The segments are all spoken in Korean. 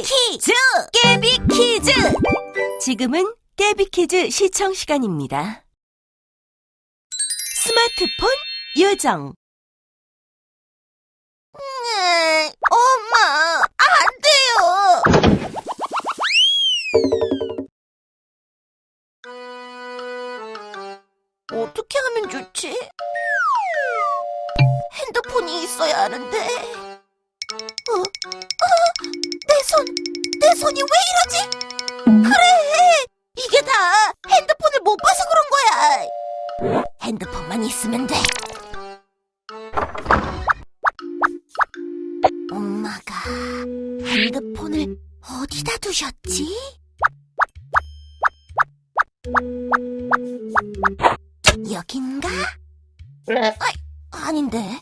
퀴즈! 깨비 퀴즈! 지금은 깨비 퀴즈 시청 시간입니다. 스마트폰 요정. 네, 엄마, 안 돼요. 어떻게 하면 좋지? 핸드폰이 있어야 하는데. 손이 왜 이러지? 그래, 이게 다 핸드폰을 못 봐서 그런 거야. 핸드폰만 있으면 돼. 엄마가 핸드폰을 어디다 두셨지? 여긴가? 아이, 아닌데.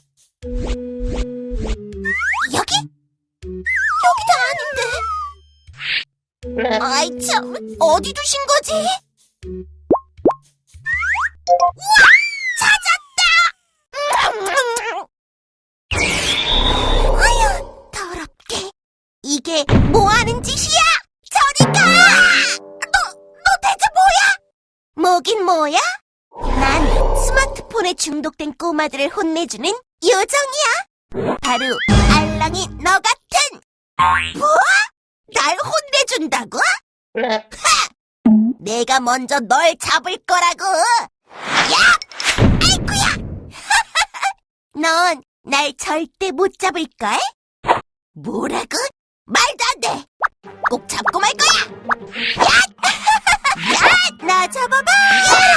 아이 참, 어디 두신 거지? 우와! 찾았다! 아유, 더럽게. 이게 뭐 하는 짓이야? 저리 가! 너, 너 대체 뭐야? 뭐긴 뭐야? 난 스마트폰에 중독된 꼬마들을 혼내주는 요정이야. 바로 알랑이 너 같은. 뭐? 날 혼내준다고? 하! 내가 먼저 널 잡을 거라고. 야! 아이쿠야! 넌 날 절대 못 잡을걸? 뭐라고? 말도 안 돼! 꼭 잡고 말 거야! 야! 야! 나 잡아봐! 야!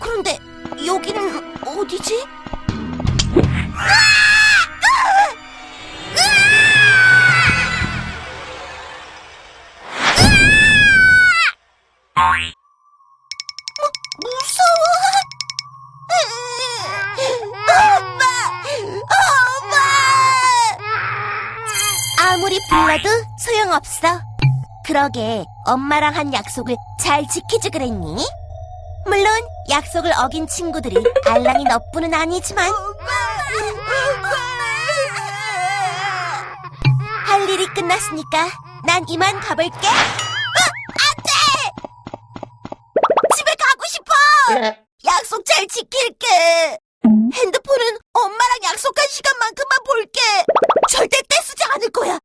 그런데 여기는 어디지? 무서워. 엄마! 엄마! 아무리 불러도 소용없어. 그러게 엄마랑 한 약속을 잘 지키지 그랬니? 물론 약속을 어긴 친구들이 알랑이 너뿐은 아니지만 할 일이 끝났으니까 난 이만 가볼게. 어, 안돼! 집에 가고 싶어. 약속 잘 지킬게. 핸드폰은 엄마랑 약속한 시간만큼만 볼게. 절대 떼쓰지 않을 거야.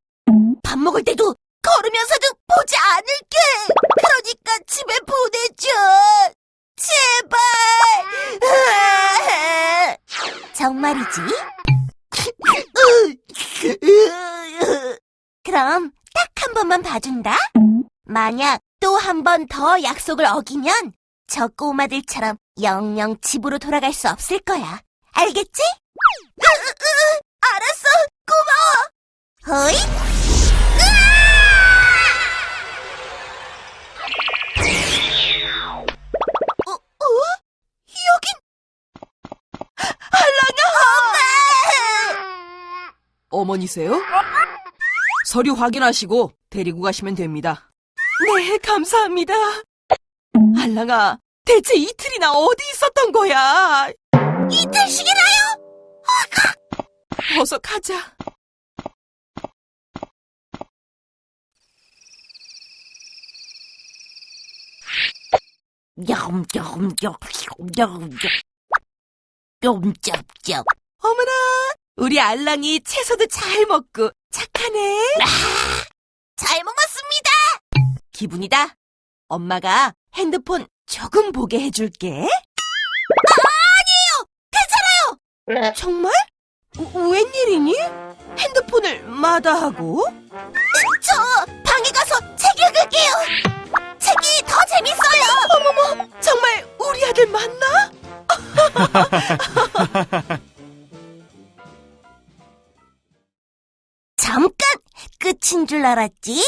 밥 먹을 때도 걸으면서도 보지 않을게. 그러니까 집에 보내줘. 제발. 정말이지? 그럼 딱 한 번만 봐준다. 만약 또 한 번 더 약속을 어기면 저 꼬마들처럼 영영 집으로 돌아갈 수 없을 거야. 알겠지? 알았어. 고마워. 호이. 어머니세요? 서류 확인하시고 데리고 가시면 됩니다. 네, 감사합니다. 알랑아, 대체 이틀이나 어디 있었던 거야? 이틀씩이나요? 어서 가자. 쫌쫌쫌쫌쫌쫌 어머나, 우리 알랑이 채소도 잘 먹고 착하네. 잘 먹었습니다. 기분이다. 엄마가 핸드폰 조금 보게 해줄게. 괜찮아요. 정말? 우- 웬일이니? 핸드폰을 마다하고? 저 방에 가서 책 읽을게요. 책이 더 재밌어요. 어머머, 정말 우리 아들 맞나? 줄 알았지?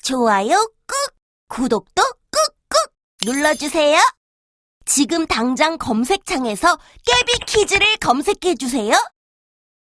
좋아요 꾹, 구독도 꾹꾹 눌러주세요. 지금 당장 검색창에서 깨비 퀴즈를 검색해 주세요.